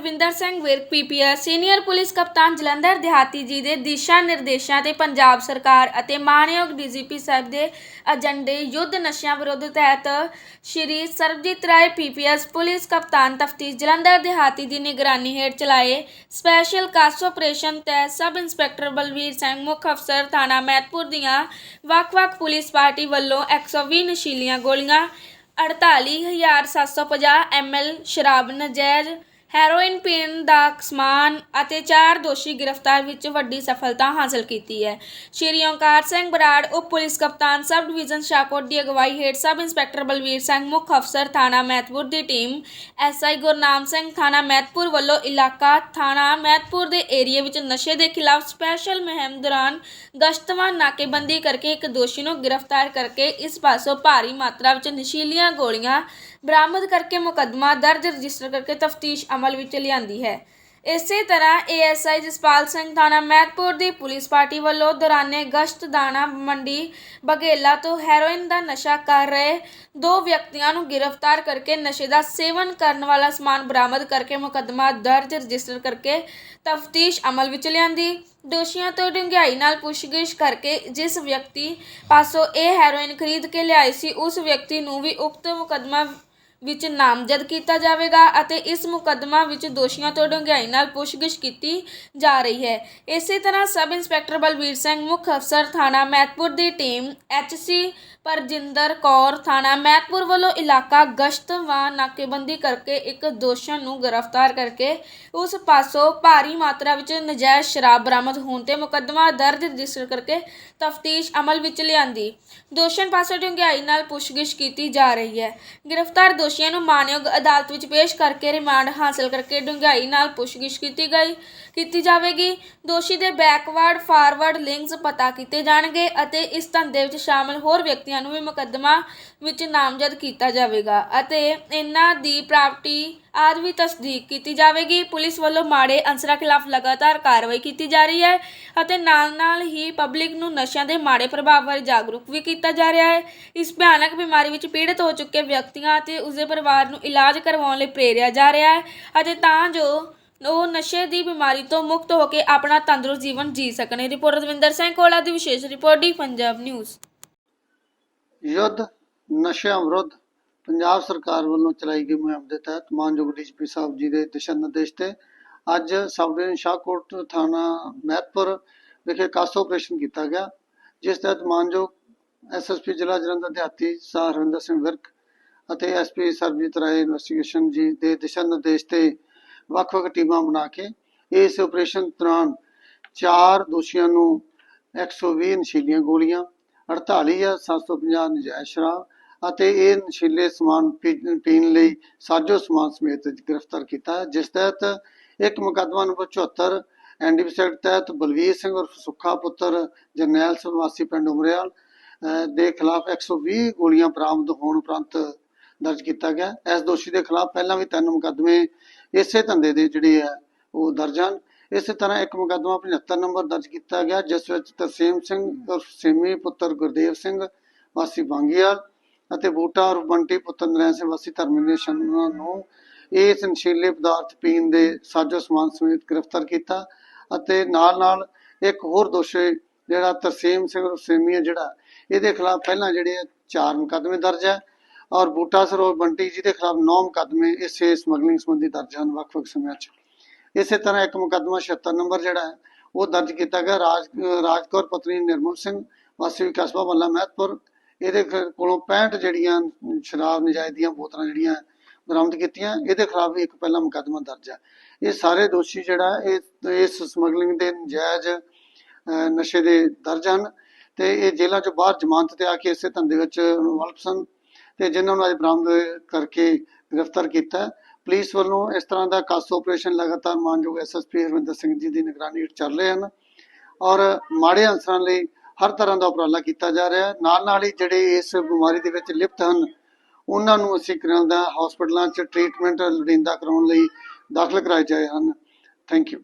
Harvinder Singh Virk PPS senior police ਕਪਤਾਨ ਜਲੰਧਰ ਦਿਹਾਤੀ ਜੀ ਦੇ ਦਿਸ਼ਾ ਨਿਰਦੇਸ਼ਾਂ ਤੇ ਪੰਜਾਬ ਸਰਕਾਰ ਅਤੇ ਮਾਨਯੋਗ ਡੀਜੀਪੀ ਸਾਹਿਬ ਦੇ ਏਜੰਡੇ ਯੁੱਧ ਨਸ਼ਿਆਂ ਵਿਰੁੱਧ ਤਹਿਤ ਸ਼੍ਰੀ ਸਰਬਜੀਤ ਰਾਏ ਪੀਪੀਐਸ ਪੁਲਿਸ ਕਪਤਾਨ ਤਫਤੀਸ਼ ਜਲੰਧਰ ਦਿਹਾਤੀ ਦੀ ਨਿਗਰਾਨੀ ਹੇਠ ਚਲਾਏ ਸਪੈਸ਼ਲ ਕਾਸ ਆਪਰੇਸ਼ਨ ਤਹਿਤ ਸਬ ਇੰਸਪੈਕਟਰ ਬਲਵੀਰ ਸਿੰਘ, ਮੁੱਖ ਅਫਸਰ ਥਾਣਾ ਮਹਿਤਪੁਰ ਦੀਆਂ ਵੱਖ-ਵੱਖ ਪੁਲਿਸ ਪਾਰਟੀ ਵੱਲੋਂ 120 ਨਸ਼ੀਲੀਆਂ ਗੋਲੀਆਂ 48750 ml ਸ਼ਰਾਬ ਨਜਾਇਜ਼ ਹੈਰੋਇਨ ਪੀਣ ਦਾ ਸਮਾਨ ਅਤੇ ਚਾਰ ਦੋਸ਼ੀ ਗ੍ਰਿਫਤਾਰ ਵਿੱਚ ਵੱਡੀ ਸਫਲਤਾ ਹਾਸਲ ਕੀਤੀ ਹੈ। ਸ਼੍ਰੀ ਓਂਕਾਰ ਸਿੰਘ ਬਰਾੜ, ਉਪ ਪੁਲਿਸ ਕਪਤਾਨ ਸਬ ਡਿਵੀਜ਼ਨ ਸ਼ਾਹਕੋਟ ਦੀ ਅਗਵਾਈ ਹੇਠ ਸਬ ਇੰਸਪੈਕਟਰ ਬਲਵੀਰ ਸਿੰਘ, ਮੁੱਖ ਅਫਸਰ ਥਾਣਾ ਮਹਿਤਪੁਰ ਦੀ ਟੀਮ ਐਸਆਈ ਗੁਰਨਾਮ ਸਿੰਘ ਥਾਣਾ ਮਹਿਤਪੁਰ ਵੱਲੋਂ ਇਲਾਕਾ ਥਾਣਾ ਮਹਿਤਪੁਰ ਦੇ ਏਰੀਆ ਵਿੱਚ ਨਸ਼ੇ ਦੇ ਖਿਲਾਫ ਸਪੈਸ਼ਲ ਮੁਹਿੰਮ ਦੌਰਾਨ ਗਸ਼ਤਵਾਨ ਨਾਕੇਬੰਦੀ ਕਰਕੇ ਇੱਕ ਦੋਸ਼ੀ ਨੂੰ ਗ੍ਰਿਫਤਾਰ ਕਰਕੇ ਇਸ ਪਾਸੋਂ ਭਾਰੀ ਮਾਤਰਾ ਵਿੱਚ ਨਸ਼ੀਲੀਆਂ ਗੋਲੀਆਂ ਬਰਾਮਦ ਕਰਕੇ ਮੁਕੱਦਮਾ ਦਰਜ ਰਜਿਸਟਰ ਕਰਕੇ ਤਫਤੀਸ਼ ਅਮਲ ਵਿੱਚ ਲਿਆਂਦੀ ਹੈ। ਇਸੇ ਤਰ੍ਹਾਂ ਏਐਸਆਈ ਜਸਪਾਲ ਸਿੰਘ ਥਾਣਾ ਮਹਿਤਪੁਰ ਦੀ ਪੁਲਿਸ ਪਾਰਟੀ ਵੱਲੋਂ ਦੌਰਾਨੇ ਗਸ਼ਤ ਦਾਣਾ ਮੰਡੀ ਬਘੇਲਾ ਤੋਂ ਹੈਰੋਇਨ ਦਾ ਨਸ਼ਾ ਕਰ ਰਹੇ ਦੋ ਵਿਅਕਤੀਆਂ ਨੂੰ ਗ੍ਰਿਫਤਾਰ ਕਰਕੇ ਨਸ਼ੇ ਦਾ ਸੇਵਨ ਕਰਨ ਵਾਲਾ ਸਮਾਨ ਬਰਾਮਦ ਕਰਕੇ ਮੁਕੱਦਮਾ ਦਰਜ ਰਜਿਸਟਰ ਕਰਕੇ ਤਫਤੀਸ਼ ਅਮਲ ਵਿੱਚ ਲਿਆਂਦੀ। ਦੋਸ਼ੀਆਂ ਤੋਂ ਡੂੰਘਾਈ ਨਾਲ ਪੁੱਛਗਿੱਛ ਕਰਕੇ ਜਿਸ ਵਿਅਕਤੀ ਪਾਸੋਂ ਇਹ ਹੈਰੋਇਨ ਖਰੀਦ ਕੇ ਲਿਆਈ ਸੀ, ਉਸ ਵਿਅਕਤੀ ਨੂੰ ਵੀ ਉਕਤ ਮੁਕੱਦਮਾ ਵਿੱਚ ਨਾਮਜ਼ਦ ਕੀਤਾ ਜਾਵੇਗਾ ਅਤੇ ਇਸ ਮੁਕੱਦਮਾ ਵਿੱਚ ਦੋਸ਼ੀਆਂ ਤੋਂ ਡੂੰਘਾਈ ਨਾਲ ਪੁੱਛਗਿੱਛ ਕੀਤੀ ਜਾ ਰਹੀ ਹੈ। ਇਸੇ ਤਰ੍ਹਾਂ ਸਬ ਇੰਸਪੈਕਟਰ ਬਲਵੀਰ ਸਿੰਘ, ਮੁੱਖ ਅਫਸਰ ਥਾਣਾ ਮਹਿਤਪੁਰ ਦੀ ਟੀਮ ਐਚਸੀ ਪਰਜਿੰਦਰ ਕੌਰ ਥਾਣਾ ਮਹਿਤਪੁਰ ਵੱਲੋਂ ਇਲਾਕਾ ਗਸ਼ਤ ਵਾਂ ਨਾਕੇਬੰਦੀ ਕਰਕੇ ਇੱਕ ਦੋਸ਼ਣ ਨੂੰ ਗ੍ਰਿਫਤਾਰ ਕਰਕੇ ਉਸ ਪਾਸੋਂ ਭਾਰੀ ਮਾਤਰਾ ਵਿੱਚ ਨਜਾਇਜ਼ ਸ਼ਰਾਬ ਬਰਾਮਦ ਹੋਣ ਤੇ ਮੁਕੱਦਮਾ ਦਰਜ ਰਜਿਸਟਰ ਕਰਕੇ ਤਫਤੀਸ਼ ਅਮਲ ਵਿੱਚ ਲਿਆਂਦੀ। ਦੋਸ਼ਣ ਪਾਸੋਂ ਡੂੰਘਾਈ ਨਾਲ ਪੁੱਛਗਿੱਛ ਕੀਤੀ ਜਾ ਰਹੀ ਹੈ। ਗ੍ਰਿਫਤਾਰ ਦੋਸ਼ੀਆਂ ਨੂੰ ਮਾਨਯੋਗ ਅਦਾਲਤ ਵਿੱਚ ਪੇਸ਼ ਕਰਕੇ ਰਿਮਾਂਡ ਹਾਸਲ ਕਰਕੇ ਡੂੰਘਾਈ ਨਾਲ ਪੁੱਛਗਿੱਛ ਕੀਤੀ ਗਈ, ਕੀਤੀ ਜਾਵੇਗੀ। ਦੋਸ਼ੀ ਦੇ ਬੈਕਵਰਡ ਫਾਰਵਰਡ ਲਿੰਕਸ ਪਤਾ ਕੀਤੇ ਜਾਣਗੇ ਅਤੇ ਇਸ ਧੰਦੇ ਵਿੱਚ ਸ਼ਾਮਲ ਹੋਰ ਵਿਅਕਤੀਆਂ ਨੂੰ ਵੀ ਮੁਕੱਦਮਾ ਵਿੱਚ ਨਾਮਜ਼ਦ ਕੀਤਾ ਜਾਵੇਗਾ ਅਤੇ ਇਹਨਾਂ ਦੀ ਪ੍ਰਾਪਰਟੀ ਆਦਿ ਵੀ ਤਸਦੀਕ ਕੀਤੀ ਜਾਵੇਗੀ। ਪੁਲਿਸ ਵੱਲੋਂ ਮਾੜੇ ਅੰਸਰਾਂ ਖਿਲਾਫ ਲਗਾਤਾਰ ਕਾਰਵਾਈ ਕੀਤੀ ਜਾ ਰਹੀ ਹੈ ਅਤੇ ਨਾਲ-ਨਾਲ ਹੀ ਪਬਲਿਕ ਨੂੰ ਨਸ਼ਿਆਂ ਦੇ ਮਾੜੇ ਪ੍ਰਭਾਵ ਬਾਰੇ ਜਾਗਰੂਕ ਵੀ ਕੀਤਾ ਜਾ ਰਿਹਾ ਹੈ। ਇਸ ਭਿਆਨਕ ਬਿਮਾਰੀ ਵਿੱਚ ਪੀੜਤ ਹੋ ਚੁੱਕੇ ਵਿਅਕਤੀਆਂ ਅਤੇ ਉਸਦੇ ਪਰਿਵਾਰ ਨੂੰ ਇਲਾਜ ਕਰਵਾਉਣ ਲਈ ਪ੍ਰੇਰਿਆ ਜਾ ਰਿਹਾ ਹੈ ਅਤੇ ਤਾਂ ਜੋ ਉਹ ਨਸ਼ੇ ਦੀ ਬਿਮਾਰੀ ਤੋਂ ਮੁਕਤ ਹੋ ਕੇ ਆਪਣਾ ਤੰਦਰੁਸਤ ਜੀਵਨ ਜੀ ਸਕਣ। ਰਿਪੋਰਟ ਰਵਿੰਦਰ ਸਿੰਘ ਕੋਲਾ ਦੀ ਵਿਸ਼ੇਸ਼ ਰਿਪੋਰਟ ਡੀ ਪੰਜਾਬ ਨਿਊਜ਼। ਯੁੱਧ ਨਸ਼ਿਆਂ ਵਿਰੁੱਧ ਪੰਜਾਬ ਸਰਕਾਰ ਵੱਲੋਂ ਚਲਾਈ ਗਈ ਮੁਹਿੰਮ ਦੇ ਤਹਿਤ ਮਾਨਯੋਗ ਡੀਜੀਪੀ ਸਾਹਿਬ ਜੀ ਦੇ ਦਿਸ਼ਾ ਨਿਰਦੇਸ਼ ਤੇ ਅੱਜ ਸਬ ਡਿਵੀਜ਼ਨ ਸ਼ਾਹਕੋਟ ਥਾਣਾ ਮਹਿਤਪੁਰ ਵਿਖੇ ਕਾਸ ਆਪਰੇਸ਼ਨ ਕੀਤਾ ਗਿਆ, ਜਿਸ ਤਹਿਤ ਮਾਨਯੋਗ ਐਸਐਸਪੀ ਜ਼ਿਲ੍ਹਾ ਜਲੰਧਰ ਦਿਹਾਤੀ ਸਰ ਹਰਿੰਦਰ ਸਿੰਘ ਵਿਰਕ ਅਤੇ ਐਸਪੀ ਸਰਬਜੀਤ ਰਾਏ ਇਨਵੈਸਟੀਗੇਸ਼ਨ ਜੀ ਦੇ ਦਿਸ਼ਾ ਨਿਰਦੇਸ਼ ਤੇ ਵੱਖ-ਵੱਖ ਟੀਮਾਂ ਬਣਾ ਕੇ ਇਸ ਆਪਰੇਸ਼ਨ ਦੌਰਾਨ ਚਾਰ ਦੋਸ਼ੀਆਂ ਨੂੰ 120 ਨਸ਼ੀਲੀਆਂ ਗੋਲੀਆਂ 48750 ਨਜਾਇਜ਼ ਸ਼ਰਾਬ ਅਤੇ ਇਹ ਨਸ਼ੀਲੇ ਸਮਾਨ ਪੀ- ਪੀਣ ਲਈ ਸਾਜੋ ਸਮਾਨ ਸਮੇਤ ਗ੍ਰਿਫਤਾਰ ਕੀਤਾ ਜਿਸ ਤਹਿਤ ਇੱਕ ਮੁਕੱਦਮਾ ਨੰਬਰ 74 ਐਨਡੀਪੀ ਸੈਕਟ ਤਹਿਤ ਬਲਵੀਰ ਸਿੰਘ ਉਰਫ ਸੁੱਖਾ ਪੁੱਤਰ ਜਰਨੈਲ ਸਿੰਘ ਵਾਸੀ ਪਿੰਡ ਉਮਰਿਆਲ ਦੇ ਖਿਲਾਫ 120 ਗੋਲੀਆਂ ਬਰਾਮਦ ਹੋਣ ਉਪਰੰਤ ਦਰਜ ਕੀਤਾ ਗਿਆ। ਇਸ ਦੋਸ਼ੀ ਦੇ ਖਿਲਾਫ ਪਹਿਲਾਂ ਵੀ ਤਿੰਨ ਮੁਕੱਦਮੇ ਇਸੇ ਧੰਦੇ ਦੇ ਜਿਹੜੇ ਆ, ਉਹ ਦਰਜ ਹਨ। ਇਸੇ ਤਰ੍ਹਾਂ ਇੱਕ ਮੁਕੱਦਮਾ 75 ਨੰਬਰ ਦਰਜ ਕੀਤਾ ਗਿਆ, ਜਿਸ ਵਿੱਚ ਤਰਸੇਮ ਸਿੰਘ ਉਰਫ ਸੇਮੀ ਪੁੱਤਰ ਗੁਰਦੇਵ ਸਿੰਘ ਵਾਸੀ ਬਾਂਗੀਆਲ ਅਤੇ ਬੂਟਾ ਔਰ ਬੰਟੀ ਪੁੱਤਰ ਨਰੈਣ ਸਿੰਘ ਵਾਸੀ ਧਰਮਿੰਦਰ ਸ਼ਰਮਾ ਨੂੰ ਇਸ ਨਸ਼ੀਲੇ ਪਦਾਰਥ ਪੀਣ ਦੇ ਸਾਜੋ ਸਮਾਨ ਸਮੇਤ ਗ੍ਰਿਫਤਾਰ ਕੀਤਾ ਅਤੇ ਨਾਲ ਨਾਲ ਇੱਕ ਹੋਰ ਦੋਸ਼ੀ ਜਿਹੜਾ ਤਰਸੇਮ ਸਿੰਘ ਉਰਫ ਜਿਹੜਾ ਇਹਦੇ ਖਿਲਾਫ ਪਹਿਲਾਂ ਜਿਹੜੇ ਚਾਰ ਮੁਕੱਦਮੇ ਦਰਜ ਹੈ ਔਰ ਬੂਟਾ ਸਰ ਬੰਟੀ ਜੀ ਦੇ ਖਿਲਾਫ ਨੌ ਮੁਕੱਦਮੇ ਇਸੇ ਸਮਗਲਿੰਗ ਸੰਬੰਧੀ ਦਰਜ ਹਨ ਵੱਖ-ਵੱਖ ਸਮਿਆਂ 'ਚ। ਇਸੇ ਤਰ੍ਹਾਂ ਇੱਕ ਮੁਕੱਦਮਾ 76 ਨੰਬਰ ਜਿਹੜਾ ਹੈ, ਉਹ ਦਰਜ ਕੀਤਾ ਗਿਆ ਰਾਜ, ਰਾਜਕੌਰ ਪਤਨੀ ਨਿਰਮਲ ਸਿੰਘ, ਵਾਸੀ ਕਸਬਾ ਮੱਲਾ ਮਹਿਤਪੁਰ ਇਹਦੇ ਕੋਲੋਂ 65 ਜਿਹੜੀਆਂ ਸ਼ਰਾਬ ਨਜਾਇਜ਼ ਦੀਆਂ ਬੋਤਲਾਂ ਜਿਹੜੀਆਂ ਬਰਾਮਦ ਕੀਤੀਆਂ, ਇਹਦੇ ਖਿਲਾਫ ਵੀ ਇੱਕ ਪਹਿਲਾ ਮੁਕੱਦਮਾ ਦਰਜ ਹੈ। ਇਹ ਸਾਰੇ ਦੋਸ਼ੀ ਜਿਹੜਾ, ਇਹ, ਇਸ ਸਮਗਲਿੰਗ ਦੇ ਨਜਾਇਜ਼ ਨਸ਼ੇ ਦੇ ਦਰਜ ਹਨ ਤੇ ਇਹ ਜੇਲ੍ਹਾਂ ਚੋਂ ਬਾਹਰ ਜ਼ਮਾਨਤ ਤੇ ਆ ਕੇ ਇਸੇ ਧੰਦੇ ਵਿੱਚ ਇਨਵੋਲਵ ਸਨ ਤੇ ਜਿਨ੍ਹਾਂ ਨੂੰ ਅੱਜ ਬਰਾਮਦ ਕਰਕੇ ਗ੍ਰਿਫਤਾਰ ਕੀਤਾ ਪੁਲਿਸ ਵੱਲੋਂ ਇਸ ਤਰ੍ਹਾਂ ਦਾ ਕਾਸ ਆਪਰੇਸ਼ਨ ਲਗਾਤਾਰ ਮਾਨਯੋਗ ਐਸਐਸਪੀ ਹਰਵਿੰਦਰ ਸਿੰਘ ਜੀ ਦੀ ਨਿਗਰਾਨੀ ਹੇਠ ਚੱਲ ਰਹੇ ਹਨ ਔਰ ਮਾੜੇ ਅਨਸਰਾਂ ਲਈ ਹਰ ਤਰ੍ਹਾਂ ਦਾ ਉਪਰਾਲਾ ਕੀਤਾ ਜਾ ਰਿਹਾ ਹੈ। ਨਾਲ ਨਾਲ ਹੀ ਜਿਹੜੇ ਇਸ ਬਿਮਾਰੀ ਦੇ ਵਿੱਚ ਲਿਪਤ ਹਨ, ਉਹਨਾਂ ਨੂੰ ਅਸੀਂ ਕਰਾਉਂਦਾ ਹਸਪਤਾਲਾਂ 'ਚ ਟ੍ਰੀਟਮੈਂਟ ਲੋੜੀਂਦਾ ਕਰਾਉਣ ਲਈ ਦਾਖਲ ਕਰਾਏ ਜਾਏ ਹਨ। Thank you